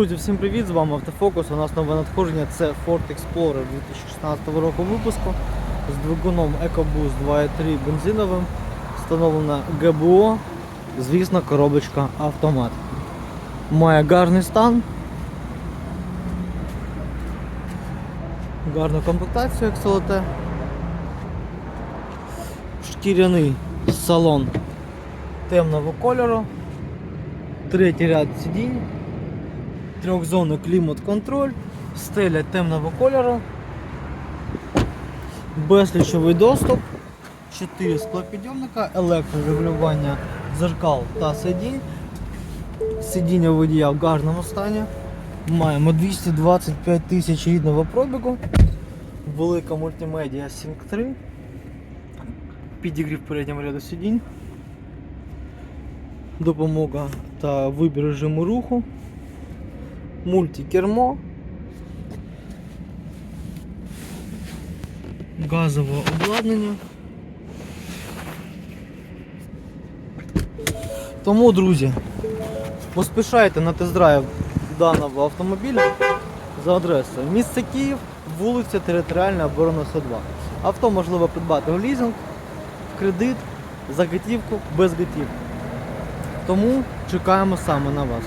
Друзі, всім привіт! З вами Автофокус. У нас нове надходження. Це Ford Explorer 2016 року випуску з двигуном EcoBoost 2.3 бензиновим. Встановлена ГБО, звісно, коробочка автомат. Має гарний стан. Гарну комплектацію, селоте. Шкіряний салон темного кольору. Третій ряд сидінь трьохзонний клімат-контроль, стеля темного кольору, безключовий доступ, 4 склопідйомника, електрорегулювання дзеркал та сидінь. Сидіння водія в гарному стані. Маємо 225 тисяч рідного пробігу, велика мультимедіа Sync 3, підігрів переднього ряду сидінь, допомога та вибір режиму руху мультикермо, газове обладнання. Тому, друзі, поспішайте на тест-драйв даного автомобіля за адресою місце Київ, вулиця Територіальна оборона 102. Авто можливо придбати в лізинг, в кредит, за готівку, без готівки. Тому чекаємо саме на вас.